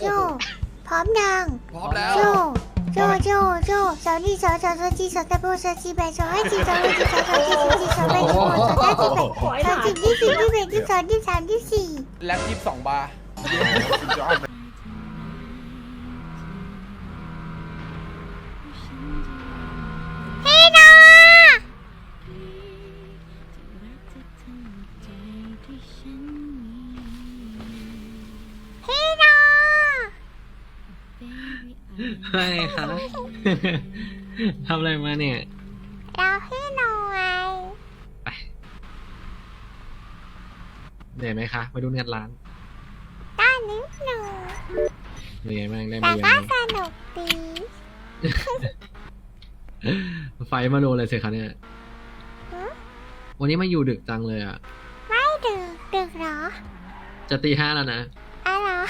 โจ พร้อมยังพร้อมแล้ว โจ โจ โจ โจสาวนี่สาวสาวสาวจีสาวตะโบสาวจีแบสาวไอจีสาวไอจีสาวสาวจีสาวจีสาวแบสาวสาวจีแบสาวจีที่สี่ที่แปดที่สองที่สามที่สี่ แล็บยี่สิบสองบาร์พี่ ว่าไงคะ ทำอะไรมาเนี่ย เราพี่หน่อยเหนื่อยไหมคะ มาดูงานร้านด้านนิดหนึ่งเป็นไงบ้างได้แต่มาเยก็อะสนุกดีไฟมาโดนเลยสิคะเนี่ยฮะวันนี้มาอยู่ดึกจังเลยอะ ไม่ดึกดึกเหรอจะตีห้าแล้วนะ อะไรเหรอ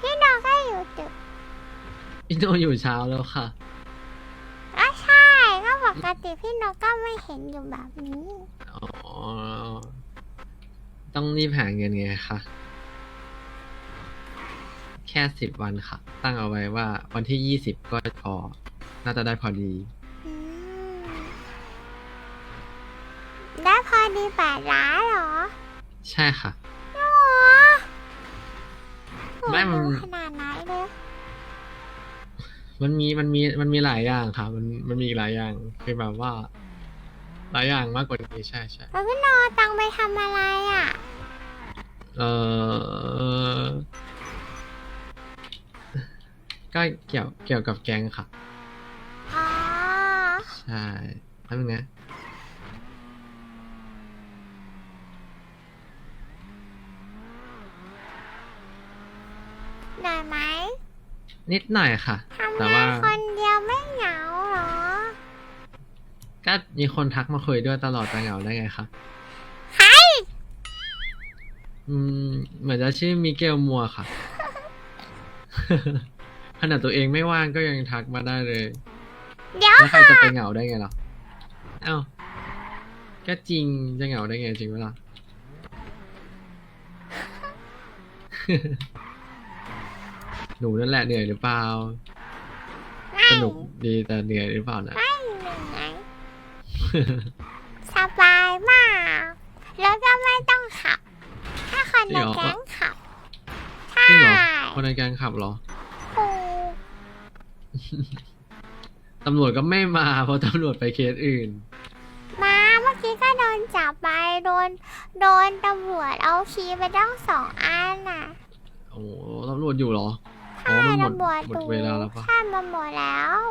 พี่น้องก็อยู่ดึก พี่โนอยู่เช้าแล้วค่ะก็ใช่ก็ปกติพี่น้องก็ไม่เห็นอยู่แบบนี้ อ๋อ ต้องรีบหาเงินไงคะ แค่สิบวันค่ะ ตั้งเอาไว้ว่าวันที่ยี่สิบก็พอ น่าจะได้พอดี อืมได้พอดีแปดล้านเหรอใช่ค่ะ โอ้ไม่ไม่มัน ขนาดไหนเลย มันมีมันมีมันมีหลายอย่างค่ะมันมันมีอีกหลายอย่างคือแบบว่า หลายอย่างมากกว่านี้ใช่ใช่แล้วพี่น้องเอาตังค์ไปทำอะไรอะ เออก็เกี่ยวเกี่ยวกับแกงค่ะ อ๋อ ใช่แป๊บนึงนะได้ไหม นิดหน่อยค่ะทำแต่งาว่านคนเดียวไม่เหงาเหรอ ก็มีคนทักมาคุยด้วยตลอดจะเหงาได้ไงคะใคร อืมเหมือนจะชื่อมิเกลมัวค่ะ ขนาดตัวเองไม่ว่างก็ยังทักมาได้เลย เดี๋ยวแล้วใครค่ะจะไปเหงาได้ไงล่ะ เอ้า ก็จริงจะเหงาได้ไงจริงไหมล่ะ หนูนั่นแหละเหนื่อยหรือเปล่า ไม่สนุกดีแต่เหนื่อยหรือเปล่านะ ไม่เหนื่อยสบายมากแล้วก็ไม่ต้องขับ ถ้าคนในแก๊งขับใช่จริงเหรอคนในแกงขับเหรอ ถูกตำรวจก็ไม่มา เพราะตำรวจไปเคสอื่น มาเมื่อกี้ก็โดนจับไปโดนโดนตำรวจเอาคีย์ไปตั้งสองอันน่ะ โอ้โหตำรวจอยู่เหรอ อ๋ใช่อมันหมดตำรวจหมดดูเวลาแล้วปะใช่มันหมดแล้ว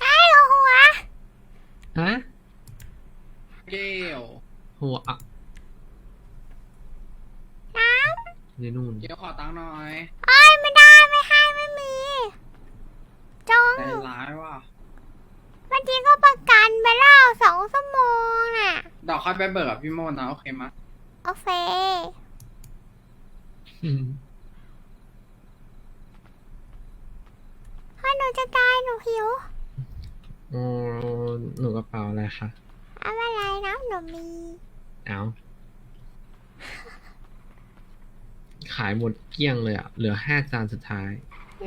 ไอ้หัว ฮะ เกล หัวอะ น้ นี่นู่น เกลขอ ตังค์หน่อยำเอ้ยไม่ได้ไม่ให้ไม่มีจงใจร้ายว่ะเมื่อกี้ก็ประกันไปแล้วสองชั่วโมงน่ะดอกค่อยไปเบิกกับพี่โมดนะโอเคมะโอเคเพราะหนูจะตายหนูหิวโอ้หนูกระเป๋าอะไรคะเอาอะไรนะหนูมี เอา ขายหมดเกลี้ยงเลยอะเหลือห้าจานสุดท้าย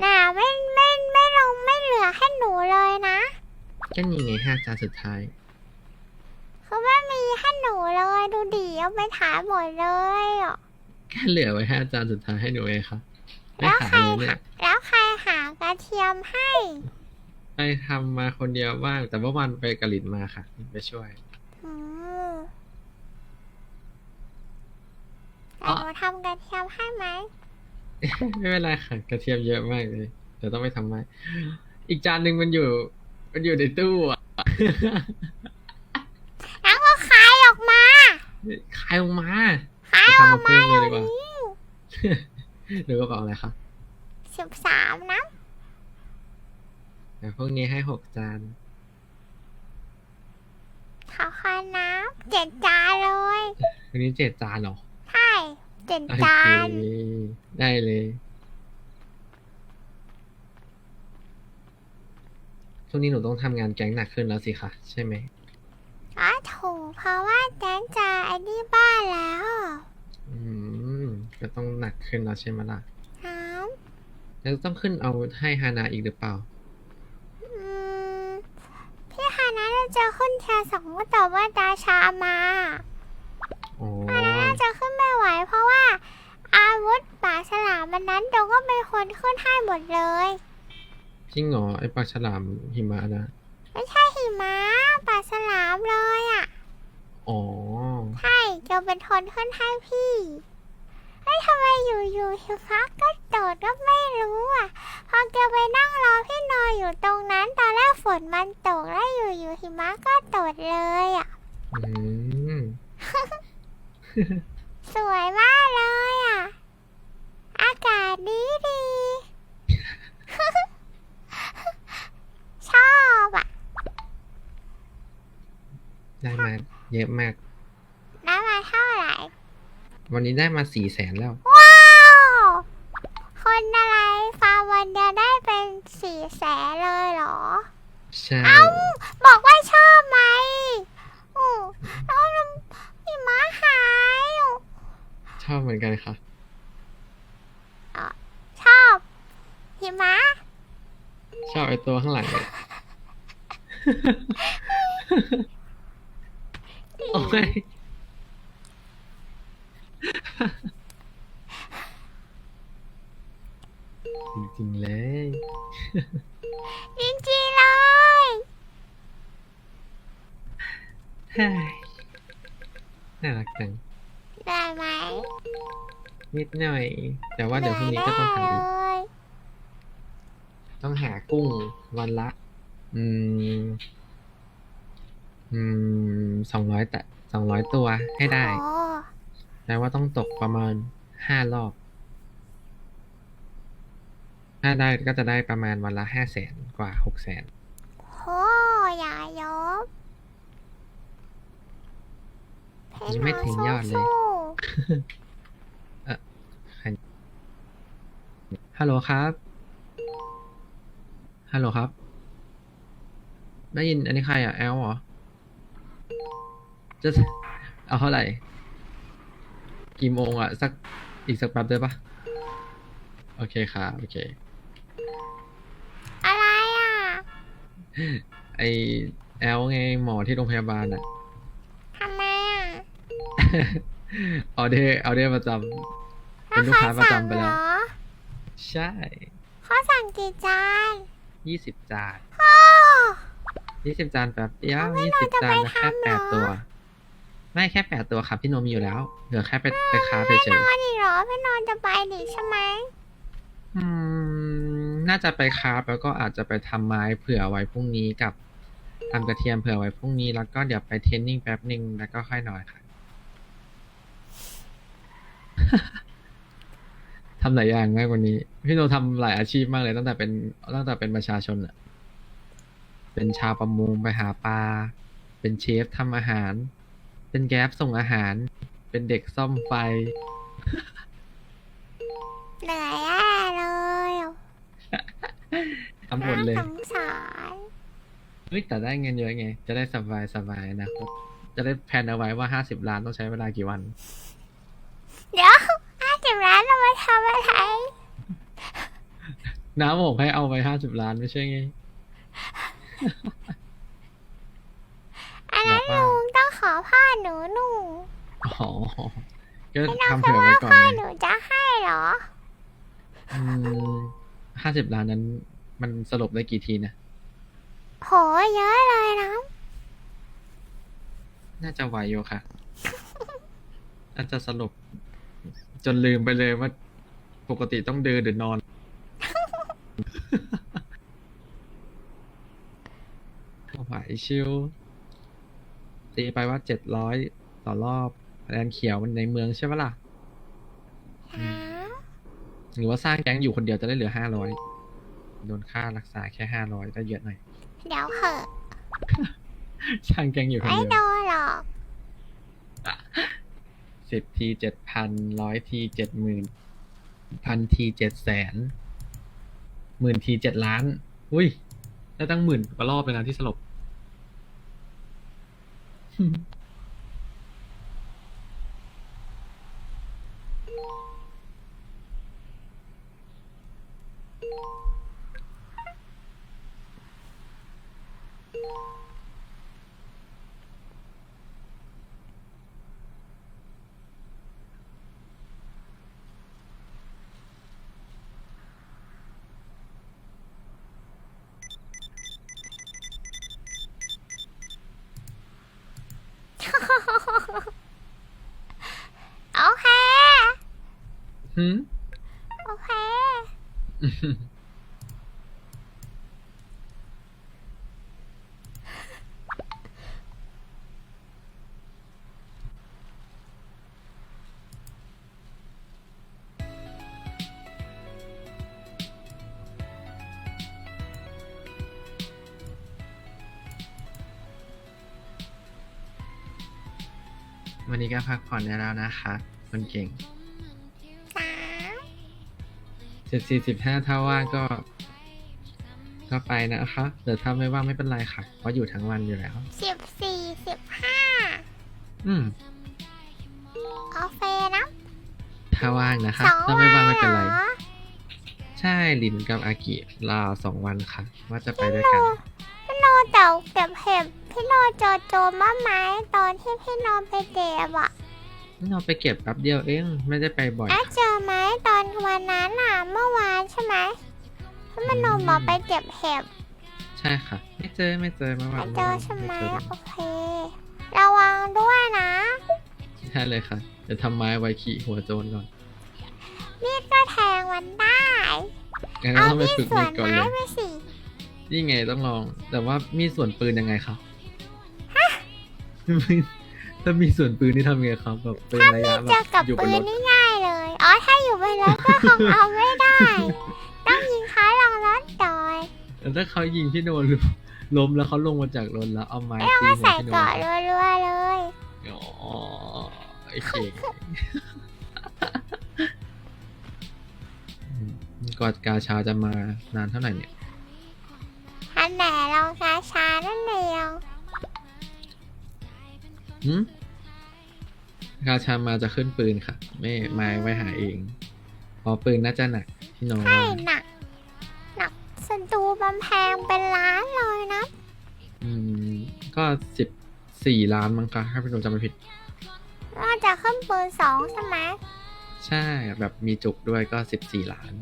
น่ะไม่ไม่ไม่ลงไม่เหลือให้หนูเลยนะก็นี่ไงห้าจานสุดท้ายเขาไม่มีให้หนูเลยดูดิเอาไปถ่ายหมดเลยอะแค่เหลือไว้ห้าจานสุดท้ายให้หนูเองค่ะไม่แล้วขาใครยเลยเนี่หายแล้วใครหากระเทียมให้ ไปทำมาคนเดียวบ้างแต่ว่าวันไปกะหลินมาค่ะ ไปช่วย อืม อ๋ แต่ อ หนูทำกระเทียมให้ไหม ไม่เป็นไรค่ะกระเทียมเยอะมากเลยเดี๋ยวต้องไปทำใหม่อีกจานหนึ่งมันอยู่ มันอยู่ในตู้อะแล้วก็ขายออกมาขายออกมาขายไปออกทำมามาเพิ่มเลยเดี๋ดียวกว่านี้หรือกระเป๋าอะไรคะสิบสามนะเดี๋ยวพวกนี้ให้หกจานขอคอยานน้ำเจ็ดจานเลยวันนี้เจ็ดจานเหรอ ใช่เจ็ดโอจาเคนได้เลย ช่วงนี้หนูต้องทำงานแก๊งหนักขึ้นแล้วสิคะใช่ไหม อ๋อถูกเพราะว่าแดนจะไอ้นี่บ้านแล้วอืม ก็ต้องหนักขึ้นแล้วใช่ไหมล่ะน้แล้วต้องขึ้นเอาให้ฮานาอีกหรือเปล่าำอืมพี่ฮานะเราจะขึ้นแค่สองแต่ว่าดาชามา อ๋อ ฮานะน่าจะ ขึ้นไม่ไหว เพราะว่าอาวุธป่าฉลามมันนั้นเดี๋ยวก็เป็นคนขึ้นให้หมดเลย จริงเหรอไอปลาฉลามหิมะนะ ไม่ใช่หิมะป่าฉลามเลยอะอ๋อ ใช่เกียวเป็นคนขึ้นให้พี่เฮ้ยทำไมอยู่ๆหิมะก็โดดก็ไม่รู้อะ พอเกียวไปนั่งรอพี่นอนอยู่ตรงนั้น ตอนแรกฝนมันตกแล้วอยู่ๆหิมะก็โดดเลยอะ อืม สวยมากเลยอะ อากาศดีดี ชอบอะ ได้มาเยอะมากน้ำมาเท่าไหร่ วันนี้ได้มาสี่แสนแล้ว ว้าว คนอะไรฟาร์มวันเดียวได้เป็นสี่แสนเลยเหรอ ใช่ เอ้าบอกว่าชอบไหมอือแล้วพี่ม้าหายอะ ช อบเหมือนกันค่ะ ชอบพี่ม้าชอบไอตัวข้างหลังเลยโอ้ยจริงๆเลย จริงๆเลยเฮ้ยน่ารักจัง ได้ไหมนิดหน่อย แต่ว่าเดี๋ยวพรุ่งนี้ก็ต้องได้ทำอีกเลยต้องหากุ้งวันละ อืม อืมสองร้อยแต่สองร้อยตัวให้ได้ โอ้แปลว่าต้องตกประมาณห้ารอบ ถ้าได้ก็จะได้ประมาณวันละห้าแสนกว่าหกแสน โหอย่ายบ ยังไม่ถึงยอดเลยสู้ฮัลโหลครับ ฮัลโหลครับ ได้ยินอันนี้ใครอะ แอลเหรอ จะเอาเท่าไหร่ กี่โมงอะ สักอีกสักแป๊บได้ปะโอเคครับ โอเคๆอะไรอะ ไอแอลไงหมอที่โรงพยาบาลอะทำไมอะ ออเดอร์ออเดอร์ประจำเป็นลูกค้าประจำไปแล้วเหรอใช่เขาสั่งกี่จานยี่สิบจานโอ้ยี่สิบจานแป๊บเดียวแล้วไม่ยี่เราสิบจะจานไปนะแค่ทำเหรอแปดตัว ไม่แค่แปดตัวครับพี่โนมีอยู่แล้ว เหลือแค่ไปไปค้าไปเฉนยอนอีกเหรอพี่นอนจะไปดิใช่ไหมอืม น่าจะไปค้าแล้วก็อาจจะไปทำไม้เผื่อไว้พรุ่งนี้กับทำกระเทียมเผื่อไว้พรุ่งนี้แล้วก็เดี๋ยวไปเทรนนิ่งแป๊บหนึ่งแล้วก็ค่อยนอนค่ะ ทำหลายอย่างมากกว่านี้ พี่โนทำหลายอาชีพมากเลยตั้งแต่เป็นตั้งแต่เป็นประชาชนอะเป็นชาวประมงไปหาปลา เป็นเชฟทำอาหาร เป็นแก๊ปส่งอาหาร เป็นเด็กซ่อมไฟ เหนื่อยแย่เลยทำหมดเลย น่าสงสารเฮ้ยแต่ได้เงินเยอะไง จะได้สบายสบายนะจะได้แพลนเอาไว้ว่าห้าสิบล้านต้องใช้เวลากี่วัน เดี๋ยวห้าสิบล้านเรามาทำอะไรน้าบอกให้เอาไปห้าสิบล้านไม่ใช่ไง อันนั้นแบบว่า ลุงต้องขอพ่อหนูหนูอ๋อ ก็พี่น้องทำคิดเผื่อไว้ว่าก่อนพ่อไงหนูจะให้เหรอ ห้าสิบล้านนั้น มันสรุปได้กี่ทีนะ โหเยอะเลยนะ น่าจะไหวอยู่ค่ะ น่าจะสรุป จนลืมไปเลยว่า ปกติต้องเดินหรือนอน ไหวชิวตีไปว่าเจ็ดร้อยต่อรอบแลนเขียวมันในเมืองใช่ปะล่ะ ฮะหรือว่าสร้างแก๊งอยู่คนเดียวจะได้เหลือห้าร้อยโดนค่ารักษาแค่ห้าร้อยก็เยอะหน่อย เดี๋ยวเหอะช่างแกงอยู่คนไม่เดียว โดนหรอก สิบทีเจ็ดพันร้อยทีเจ็ดหมื่นพันทีเจ็ดแสนหมื่นทีเจ็ดล้าน อุ้ย ได้ตั้งหมื่นกว่ารอบเลยนะที่สลบ หืมโอเค วันนี้ก็พักผ่อนได้แล้วนะคะ คนเก่งสาม เจ็ดสี่สิบห้าถ้าว่างก็ก็ไปนะคะแต่ถ้าไม่ว่างไม่เป็นไรค่ะ เพราะอยู่ทั้งวันอยู่แล้ว สิบสี่สิบห้าอืมโอเคนะถ้าว่างนะคะ สองถ้าไม่ว่างไม่เป็นไร หอใช่ลินกับอากิลาสองวันค่ะ ว่าจะไปด้วยพี่กันโนพี่โนเต่าเก็บเห็บพี่โนเจอโจมมาไหมตอนที่พี่โนไปเก็บอะ เราไปเก็บแป๊บเดียวเองไม่ได้ไปบ่อยอะเจอไหมตอนวันนั้นอะเมื่อวานใช่ไหมพี่มโนบอกไปเก็บเห็บใช่ค่ะ ไม่เจอไม่เจอเมื่อวาไม่นเจอใช่ไหมเจอโอเค ระวังด้วยนะ ใช่เลยค่ะเดี๋ยวทำไม้ไว้ขี่หัวโจรก่อนมีดก็แทงมันได้ งั้นเอาต้องไปมีดฝึกส่วมีนดก่อนเลไม้ยไปสินี่ไงต้องลอง แต่ว่ามีส่วนปืนยังไงครับ ถ้ามีส่วนปืนนี่ทำยังไงครับแบบปืนระยะแบเจอบกับอยู่บปืนรนถนี่ง่ายเลย อ๋อ ถ้าอยู่บนรถก็คงเอาไม่ได้ ต้องยิงเขาลงรถดอย แล้วถ้าเขายิงพี่โนนล้มแล้วเขาลงมาจากรถแล้วเอาไม้แล้วตีก็หัวใส่พี่โนเกาะนรัวๆเลย อ๋อไอ้เก่งอืมกอดกาชาจะมานานเท่าไหร่เนี่ยอันไหนลองช้าๆนั่นเดียว หืมกาชามาจะขึ้นปืนค่ะ ไม่ไม้ไว้หาเองเพอปืนน่าจะหนักพี่โนใช่ว่าหนักหนักสตูบำแพงเป็นล้านเลยนะอืมก็สิบสี่ล้านมั้งคะถ้าพี่โนจำไม่ผิดน่าจะขึ้นปืนสองใช่ไหมใช่แบบมีจุกด้วยก็สิบสี่ล้าน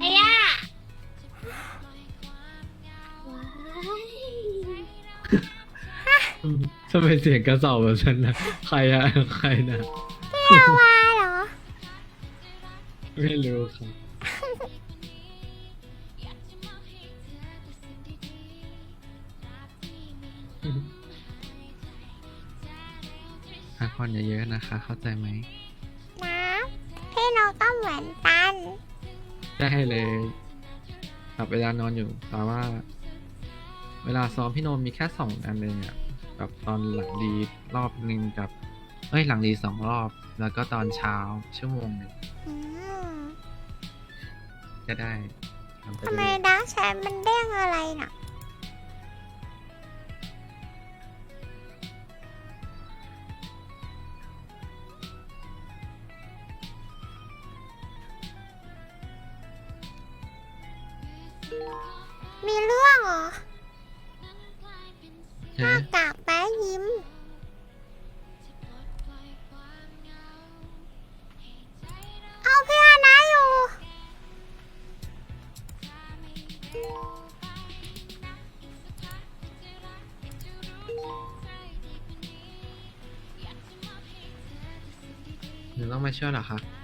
ไอ้ย่า ทำไมเสียงกระเสอบแบบนั้นนะใครอะใครนะเรียกว่าเหรอ ไม่รู้ครับพักผ่อนเยอะๆนะคะ เข้าใจไหมนะพี่โนก็เหมือนกัน ได้เลยกลับเวลานอนอยู่ แต่ว่า เวลาซ้อมพี่โนมมีแค่สองอันเองอะ แบบตอนหลังดีรอบหนึ่งกับ เอ้ยหลังดีสองรอบ แล้วก็ตอนเช้าชั่วโมงหนึ่งอืมก็ได้ทำไปทำไมเรื่อยดาร์กแชทมันเด้งอะไรน่ะ มีเรื่องเหรอ หนูต้องมาช่วยเหรอคะ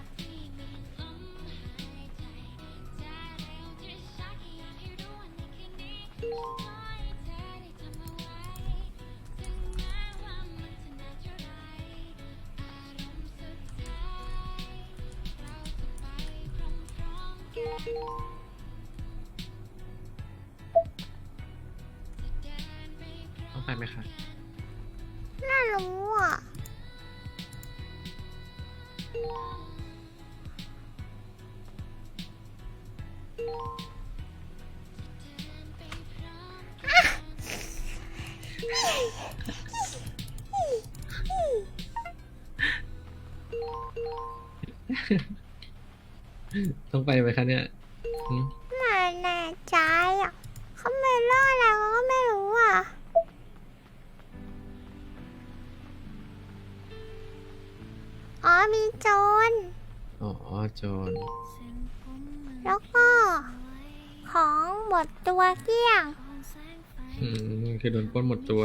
ต้องไปไหมคะเนี่ยหืมไม่แน่ใจอะเขาไม่เล่าอะไรเขาก็ไม่รู้อะอ๋อมีโจรอ๋อโจรแล้วก็ของหมดตัวเกลี้ยงอืมคือโดนปล้นหมดตัว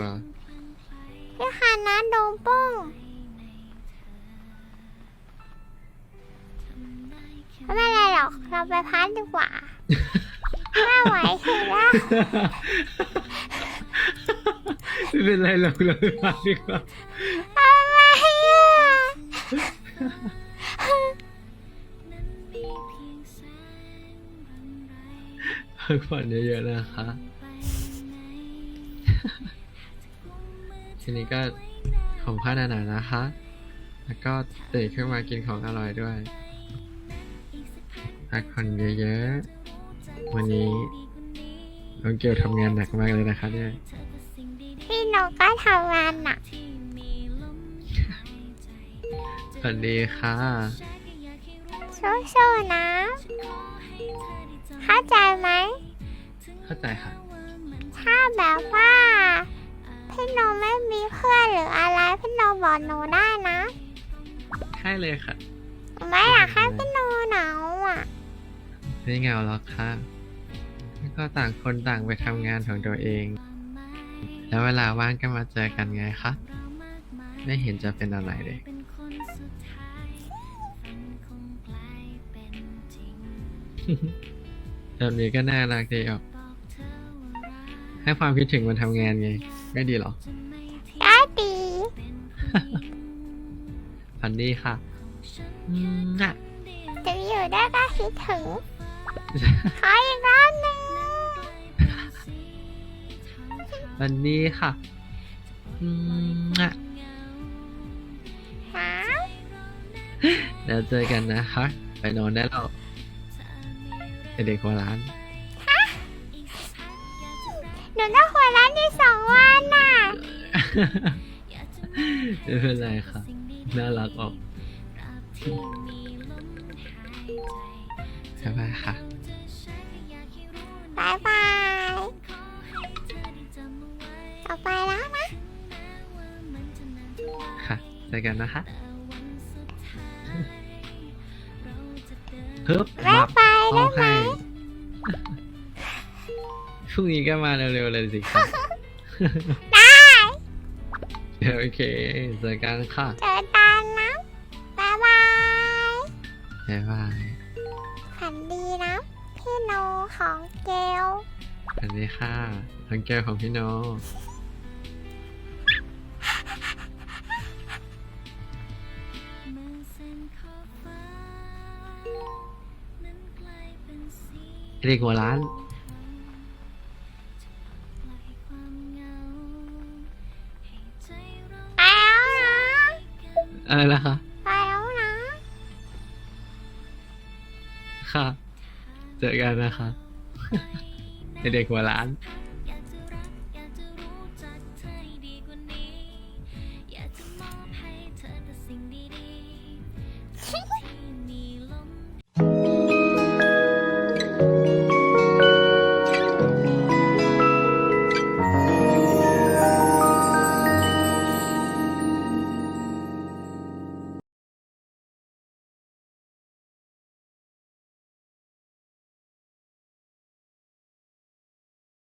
พี่ฮานะโดนโป้ง อก เราไปพักดีกว่า ไม่ไหวแล้วไม่เป็นไรเราเราไปพักดีกว่าอะไรอะพักผ่อนเยอะๆนะคะทีนี้ก็ของผ้านาๆนะคะ แล้วก็ตื่นขึ้นมากินของอร่อยด้วย พักผ่อนเยอะๆ วันนี้น้องเกียวทำงานหนักมากเลยนะคะเนี่ย พี่นกก็ทำงานหนักสวัสดีค่ะสู้ๆนะ เข้าใจไหม เข้าใจค่ะ ถ้าแบบว่า พี่นกไม่มีเพื่อนหรืออะไร พี่นกบอกหนูได้นะ ใช่เลยค่ะ ไม่อยากให้พี่นกเหงาอะ ไม่เหงาหรอกค่ะแล้วก็ต่างคนต่างไปทำงานของตัวเอง แล้วเวลาว่างก็มาเจอกันไงคะ ไม่เห็นจะเป็นอะไรเลย แบบนี้ก็น่ารักดีออก ให้ความคิดถึงมันทำงานไง ไม่ดีหรอได้ดีฝันดีค่ะอืมอะจะอยู่ได้ก็คิดถึง ขออีกรอบหนึ่งฝันดีค่ะอืมอะหาเดี๋ยวเจอกันนะคะ ไปนอนได้แล้วไอเด็กหัวร้าน หนูต้องหัวร้านที่สองวันน่ะ ไม่เป็นไรค่ะ น่ารักออกบ๊ายบายค่ะบายบาย ต่อไปแล้วนะ ค่ะเจอกันนะคะฮึบบ๊ายมาบายห้ได้องไหมให้พรุ่งนี้ก็มาเร็วๆเลยสิครับได้โอเคเจอกันค่ะ เจอกันนะบายบาย บ๊ายบายฝันดีนะพี่ โนของเกลสวัสดีค่ะทั้งแก้วของพี่โนเด็กหัวร้านไปแล้วนะอะไรนะคะไปแล้วนะ ค่ะ เจอกันนะคะ เด็กหัวร้านบ